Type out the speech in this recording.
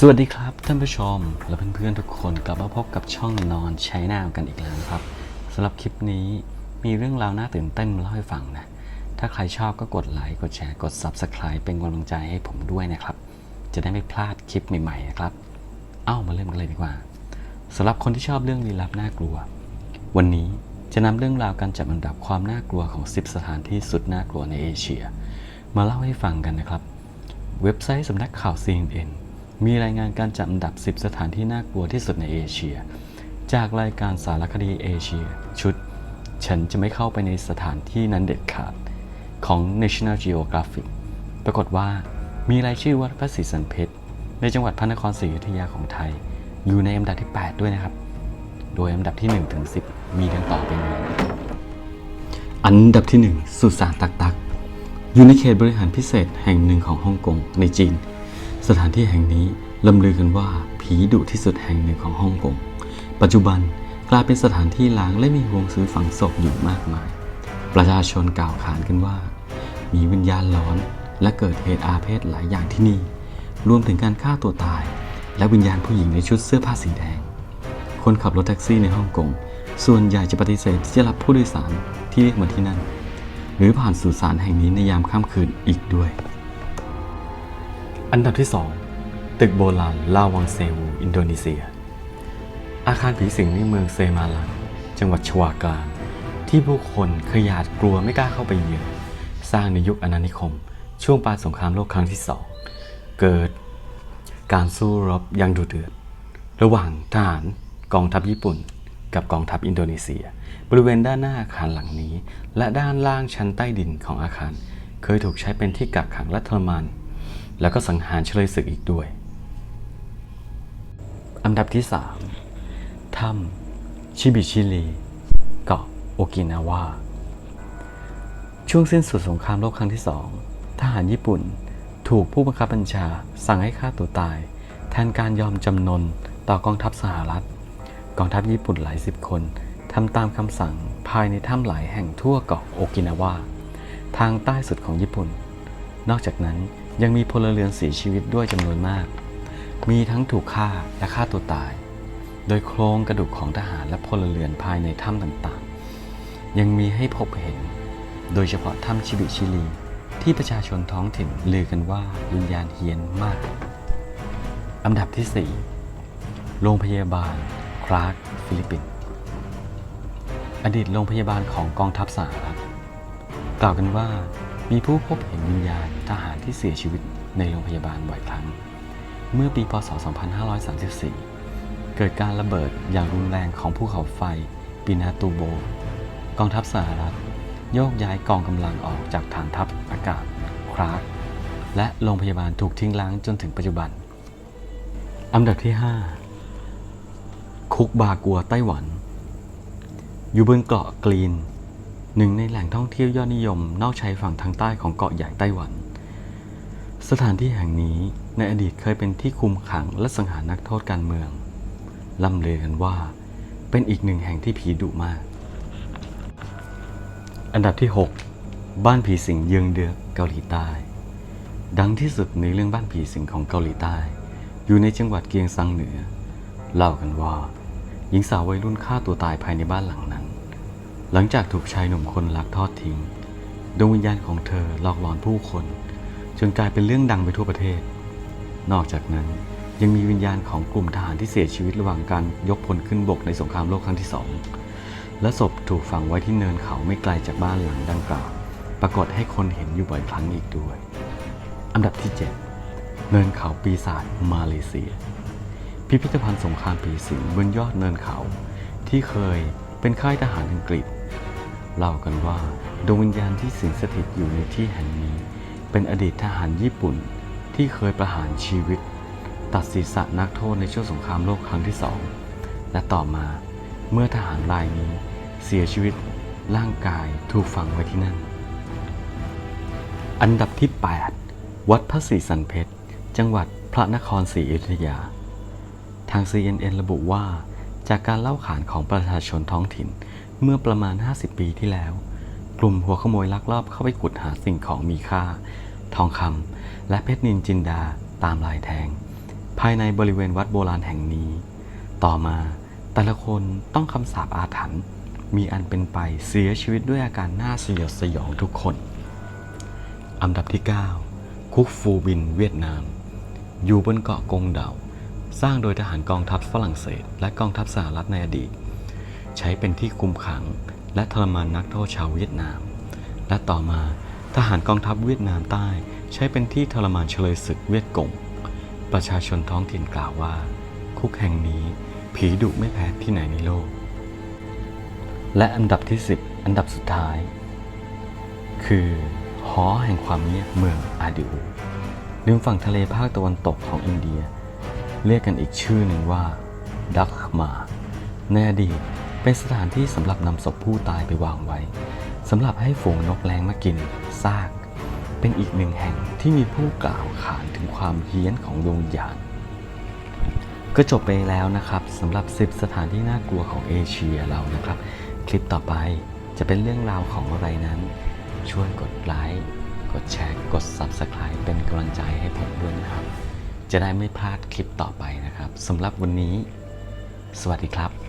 สวัสดีครับท่านผู้ชมและเพื่อนๆทุกคนกลับมาพบกับช่องนอนใช้นากันอีกแล้วครับสำหรับคลิปนี้มีเรื่องราวน่าตื่นเต้นมาเล่าให้ฟังนะ ถ้าใครชอบก็กดไลค์กดแชร์กด Subscribe เป็นกำลังใจให้ผมด้วยนะครับ จะได้ไม่พลาดคลิปใหม่ๆนะครับ เอ้ามาเริ่มกันเลยดีกว่าสำหรับคนที่ชอบเรื่องลี้ลับน่ากลัว วันนี้จะนำเรื่องราวการจัดอันดับความน่ากลัวของ 10 สถานที่สุดน่ากลัวในเอเชีย มาเล่าให้ฟังกันนะครับ เว็บไซต์สำนักข่าว CNN มีรายงานการจัดอันดับ 10 สถานที่น่ากลัวที่สุดในเอเชีย จากรายการสารคดีเอเชีย ชุด ฉันจะไม่เข้าไปในสถานที่นั้นเด็ดขาด ของ National Geographic ปรากฏว่ามีรายชื่อวัดพระศรีสันเพชรในจังหวัดพระนครศรีอยุธยาของไทย อยู่ในอันดับที่ 8 ด้วยนะครับ โดยอันดับที่ 1 ถึง 10 มีดังต่อไปนี้ อันดับที่ 1 สุสานตักตัก อยู่ในเขตบริหารพิเศษแห่งหนึ่งของฮ่องกงในจีน สถานที่แห่งนี้ลำลือกันว่าผีดุที่สุดแห่งหนึ่งของฮ่องกง ปัจจุบันกลายเป็นสถานที่ล้างและมีวงซื้อฝังศพอยู่มากมาย ประชาชนกล่าวขานกันว่า มีวิญญาณร้อน และเกิดเหตุอาเพศหลายอย่างที่นี่ รวมถึงการฆ่าตัวตาย และวิญญาณผู้หญิงในชุดเสื้อผ้าสีแดง คนขับรถแท็กซี่ในฮ่องกงส่วนใหญ่จะปฏิเสธที่จะรับผู้โดยสารที่เรียกมาที่นั่น หรือผ่านสุสานแห่งนี้ในยามค่ำคืนอีกด้วย อันดับที่ 2 ตึกโบราณลาวังเซวูอินโดนีเซีย อาคารผีสิงในเมืองเซมาลังจังหวัดชวากลางที่ผู้คนเคยหยาดกลัวไม่กล้าเข้าไปเยือนสร้างในยุคอาณานิคม ช่วงปลายสงครามโลกครั้งที่สองเกิดการสู้รบยังดุเดือด ระหว่างทหารกองทัพญี่ปุ่น กับกองทัพอินโดนีเซีย บริเวณด้านหน้าอาคารหลังนี้ และด้านล่างชั้นใต้ดินของอาคาร เคยถูกใช้เป็นที่กักขังและทรมาน แล้วก็สังหารเฉลยศึกอีกด้วย อันดับที่ 3 ถ้ำชิบิชิลี เกาะโอกินาวา ช่วงสิ้นสุดสงครามโลกครั้งที่สองทหารญี่ปุ่นถูกผู้บังคับบัญชาสั่งให้ฆ่าตัวตาย แทนการยอมจำนนต่อกองทัพสหรัฐ กองทัพญี่ปุ่นหลายสิบคนทำตามคำสั่งภายในถ้ำหลายแห่งทั่วเกาะโอกินาวาทางใต้สุดของญี่ปุ่น นอกจากนั้น ยังมีพลเรือนเสียชีวิตด้วยจำนวนมาก มีทั้งถูกฆ่าและฆ่าตัวตาย โดยโครงกระดูกของทหารและพลเรือนภายในถ้ำต่างๆ ยังมีให้พบเห็น โดยเฉพาะถ้ำชิบิชิลี ที่ประชาชนท้องถิ่นลือกันว่าวิญญาณเฮียนมาก อันดับที่ 4 โรงพยาบาลคลาร์กฟิลิปปินส์อดีตโรงพยาบาลของกองทัพสหรัฐกล่าวกันว่า มีผู้พบเห็นวิญญาณทหารที่เสียชีวิตในโรงพยาบาลบ่อยครั้ง เมื่อปีพศ 2534 เกิดการระเบิดอย่างรุนแรงของภูเขาไฟปินาตูโบ กองทัพสหรัฐ โยกย้ายกองกำลังออกจากฐานทัพอากาศคราร์กและโรงพยาบาลถูกทิ้งล้างจนถึงปัจจุบัน อันดับที่ 5 คุกบากัวไต้หวัน อยู่บนเกาะกรีน หนึ่งในแหล่งท่องเที่ยวยอดนิยมนอกชายฝั่งทางใต้ของเกาะใหญ่ไต้หวัน สถานที่แห่งนี้ในอดีตเคยเป็นที่คุมขังและสังหารนักโทษการเมืองล่ำเลือกันว่า เป็นอีกหนึ่งแห่งที่ผีดุมาก อันดับที่ 6 บ้านผีสิงเยืองเดือกเกาหลีใต้ ดังที่สุดในเรื่องบ้านผีสิงของเกาหลีใต้ อยู่ในจังหวัดเกียงซังเหนือ เล่ากันว่า หญิงสาววัยรุ่นฆ่าตัวตายภายในบ้านหลังนั้น หลังจากถูกชายหนุ่มคนรักทอดทิ้งดวงวิญญาณของเธอหลอกหลอนผู้คน จนกลายเป็นเรื่องดังไปทั่วประเทศ นอกจากนั้นยังมีวิญญาณของกลุ่มทหารที่เสียชีวิตระหว่างการยกพลขึ้นบกในสงครามโลกครั้งที่สองและศพถูกฝังไว้ที่เนินเขาไม่ไกลจากบ้านหลังดังกล่าว ปรากฏให้คนเห็นอยู่บ่อยครั้งอีกด้วย อันดับที่ 7 เนินเขาปีศาจมาเลเซีย พิพิธภัณฑ์สงครามปีสิงบนยอดเนินเขา ที่เคยเป็นค่ายทหารอังกฤษ เล่ากันว่าดวงวิญญาณที่สิงสถิตอยู่ในที่แห่งนี้ เป็นอดีตทหารญี่ปุ่นที่เคยประหารชีวิต ตัดศีรษะนักโทษในช่วงสงครามโลกครั้งที่สองและต่อมาเมื่อทหารรายนี้เสียชีวิตร่างกายถูกฝังไว้ที่นั่น อันดับที่ 8 วัดพระศรีสันเพชร จังหวัดพระนครศรีอยุธยา ทาง CNN ระบุว่า จากการเล่าขานของประชาชนท้องถิ่น เมื่อประมาณ 50 ปีที่แล้ว กลุ่มหัวขโมยลักลอบเข้าไปขุดหาสิ่งของมีค่า ทองคำและเพชรนินจินดาตามลายแทง ภายในบริเวณวัดโบราณแห่งนี้ ต่อมาแต่ละคนต้องคำสาปอาถรรพ์มีอันเป็นไปเสียชีวิตด้วยอาการน่าสยดสยองทุกคน อันดับที่ 9 คุกฟูบินเวียดนาม อยู่บนเกาะกงเดา สร้างโดยทหารกองทัพฝรั่งเศส และกองทัพสหรัฐในอดีต ใช้เป็นที่คุมขัง และทรมานนักโทษชาวเวียดนาม และต่อมาทหารกองทัพเวียดนามใต้ ใช้เป็นที่ทรมานเฉลยศึกเวียดกงประชาชนท้องถิ่นกล่าวว่า คุกแห่งนี้ผีดุไม่แพ้ที่ไหนในโลก และอันดับที่ 10 อันดับสุดท้าย คือหอแห่งความเงียบเมืองอาดิอูริมฝั่งทะเลภาคตะวันตกของอินเดีย เรียกกันอีกชื่อหนึ่งว่า ดักมาในอดีต เป็นสถานที่สำหรับนำศพผู้ตายไปวางไว้สำหรับให้ฝูงนกแรงมากินซาก เป็นอีกหนึ่งแห่งที่มีผู้กล่าวขานถึงความเฮี้ยนของดวงวิญญาณก็จบไปแล้วนะครับสำหรับ 10 สถานที่น่ากลัวของเอเชียเรานะครับ คลิปต่อไปจะเป็นเรื่องราวของอะไรนั้น ช่วยกดไลค์กดแชร์กด Subscribe เป็นกำลังใจให้ผมด้วยนะครับ จะได้ไม่พลาดคลิปต่อไปนะครับสำหรับวันนี้ สวัสดีครับ